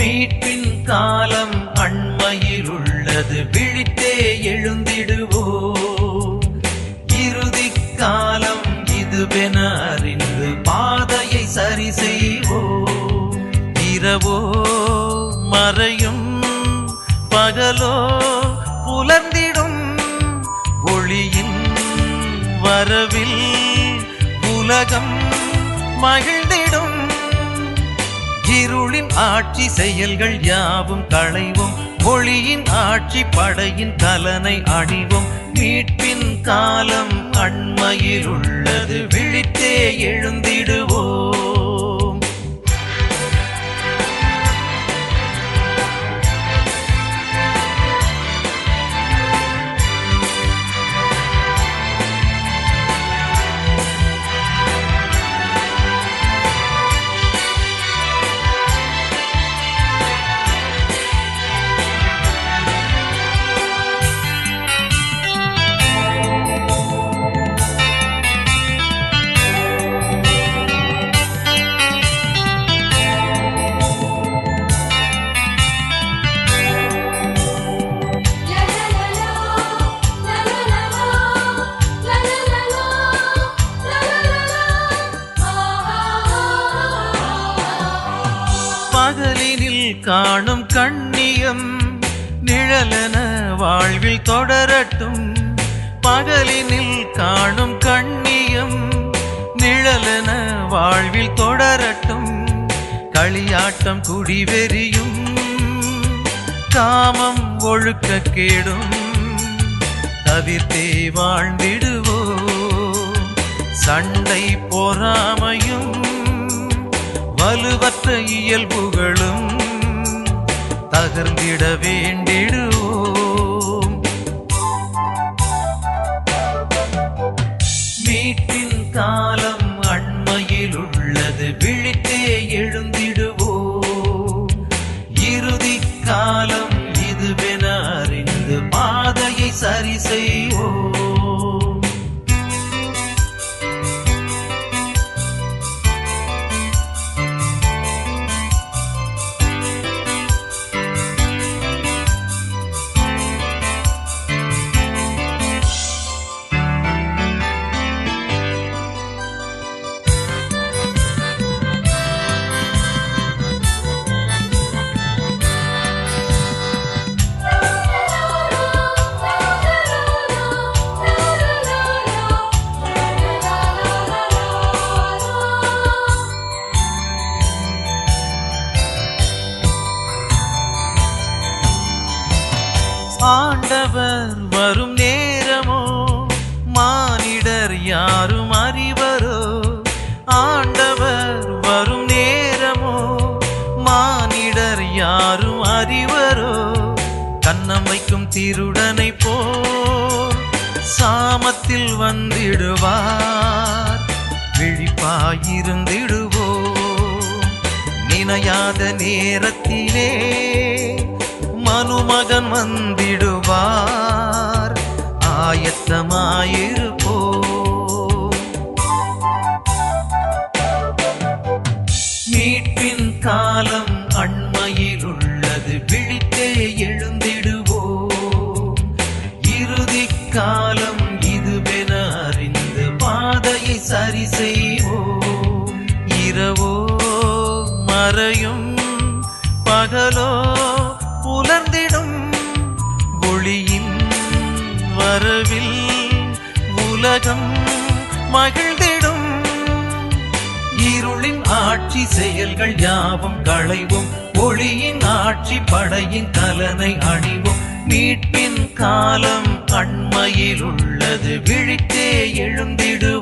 மீட்பின் காலம் அண்மையிலுள்ளது. விழித்தே எழுந்திடுவோம் இறுதி காலம் இதுவென அறிந்து பாதையை சரி செய்வோம் இரவோ மறையும் பகலோ புலர்ந்திடும். ஒளியின் வரவில் உலகம் மகிழ்ந்து இருளின் ஆட்சி செயல்கள் யாவும் களைவும் மொழியின் ஆட்சி படையின் கலனை அணிவும். மீட்பின் காலம் அண்மையில் உள்ளது விழித்தே எழுந்திடுவோம். பகலினில் காணும் கண்ணியம் நிழலன வாழ்வில் தொடரட்டும். பகலினில் காணும் கண்ணியம் நிழலன வாழ்வில் தொடரட்டும். களியாட்டம் குடிவெறியும் காமம் ஒழுக்க கேடும். தவிர்த்தே வாழ்ந்திடுவோ சண்டை பொறாமையும் வலுவற்ற இயல்புகளும் தகர்ந்திட வேண்டிடுவோம். மீட்பின் காலம் அண்மையில் உள்ளது விழித்தே எழுந்திடுவோம். இறுதி காலம் ஆண்டவர் வரும் நேரமோ? மானிடர் யாரும் அறிவரோ? ஆண்டவர் வரும் நேரமோ? மானிடர் யாரும் அறிவரோ? கண்ணம் வைக்கும் திருடனை போ சாமத்தில் வந்திடுவார். விழிப்பாயிருந்திடுவோ நினையாத நேரத்திலே மனுமகன் வந்தி ஆயத்தமாயிருப்போம் மீட்பின் காலம் அண்மையில் உள்ளது விழித்தே எழுந்திடுவோம் இறுதி காலம் இதுவென அறிந்து பாதையை சரி செய்வோம். இரவோ மறையும் மகிழ்ந்திடும். இருளின் ஆட்சி செயல்கள் யாவும் களைவும். ஒளியின் ஆட்சி படையின் கலனை அணிவும். மீட்பின் காலம் அண்மையில் உள்ளது. விழித்தே எழுந்திடும்